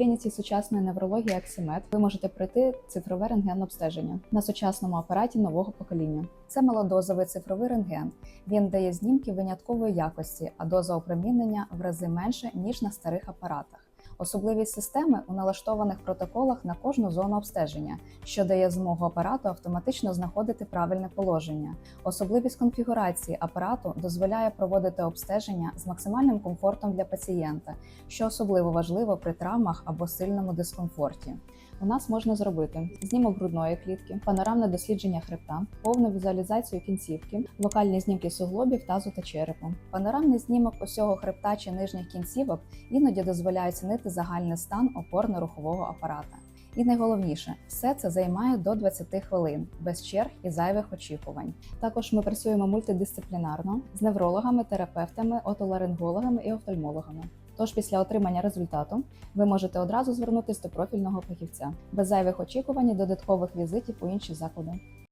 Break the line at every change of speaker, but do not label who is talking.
клініці сучасної неврології Аксімед ви можете пройти цифрове рентген-обстеження на сучасному апараті нового покоління. Це малодозовий цифровий рентген. Він дає знімки виняткової якості, а доза опромінення в рази менше ніж на старих апаратах. Особливість системи у налаштованих протоколах на кожну зону обстеження, що дає змогу апарату автоматично знаходити правильне положення. Особливість конфігурації апарату дозволяє проводити обстеження з максимальним комфортом для пацієнта, що особливо важливо при травмах або сильному дискомфорті. У нас можна зробити знімок грудної клітки, панорамне дослідження хребта, повну візуалізацію кінцівки, локальні знімки суглобів, тазу та черепу. Панорамний знімок усього хребта чи нижніх кінцівок іноді дозволяє загальний стан опорно-рухового апарата. І найголовніше, все це займає до 20 хвилин без черг і зайвих очікувань. Також ми працюємо мультидисциплінарно з неврологами, терапевтами, отоларингологами і офтальмологами. Тож після отримання результату ви можете одразу звернутися до профільного фахівця без зайвих очікувань і додаткових візитів у інші заклади.